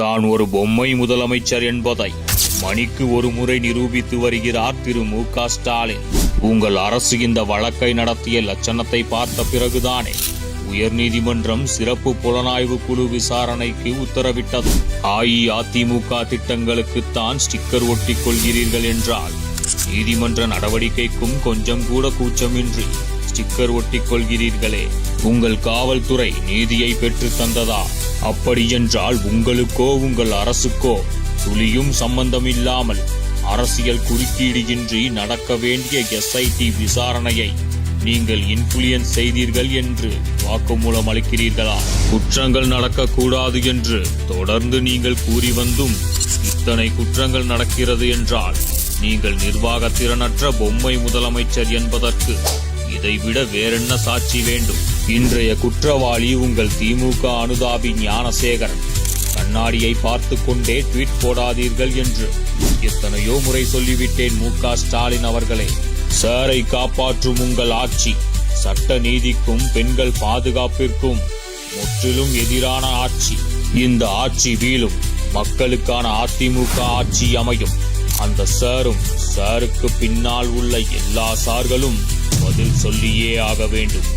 தான் ஒரு பொம்மை முதலமைச்சர் என்பதை மணிக்கு ஒரு முறை நிரூபித்து வருகிறார் திரு மு க ஸ்டாலின். உங்கள் அரசு இந்த வழக்கை நடத்திய லட்சணத்தை பார்த்த பிறகுதானே உயர்நீதிமன்றம் சிறப்பு புலனாய்வு குழு விசாரணைக்கு உத்தரவிட்டது. அஇஅதிமுக திட்டங்களுக்கு தான் ஸ்டிக்கர் ஒட்டிக் கொள்கிறீர்கள் என்றால் நீதிமன்ற நடவடிக்கைக்கும் கொஞ்சம் கூட கூச்சமின்றி ஸ்டிக்கர் ஒட்டிக் கொள்கிறீர்களே. உங்கள் காவல்துறை நீதியை பெற்று தந்ததா? அப்படியென்றால் உங்களுக்கோ உங்கள் அரசுக்கோ துளியும் சம்பந்தமில்லாமல் அரசியல் குறுக்கீடு இன்றி நடக்க வேண்டிய எஸ்ஐடி விசாரணையை நீங்கள் இன்ஃபுளுயன்ஸ் செய்தீர்கள் என்று வாக்குமூலம் அளிக்கிறீர்களா? குற்றங்கள் நடக்கக்கூடாது என்று தொடர்ந்து நீங்கள் கூறி வந்தும் இத்தனை குற்றங்கள் நடக்கிறது என்றால் நீங்கள் நிர்வாக திறனற்ற பொம்மை முதலமைச்சர் என்பதற்கு இதைவிட வேறென்ன சாட்சி வேண்டும்? இன்றைய குற்றவாளி உங்கள் திமுக அனுதாபி ஞானசேகரன். கண்ணாடியை பார்த்து கொண்டே ட்வீட் போடாதீர்கள் என்று. எத்தனையோ முறை சொல்லிவிட்டேன் மு க ஸ்டாலின் அவர்களே. சாரை காப்பாற்றும் உங்கள் ஆட்சி. சட்ட நீதிக்கும் பெண்கள் பாதுகாப்பிற்கும் முற்றிலும் எதிரான ஆட்சி. இந்த ஆட்சி வீழும் மக்களுக்கான அதிமுக ஆட்சி அமையும். அந்த சாரும் சாருக்கு பின்னால் உள்ள எல்லா சார்களும் பதில் சொல்லியே ஆக வேண்டும்.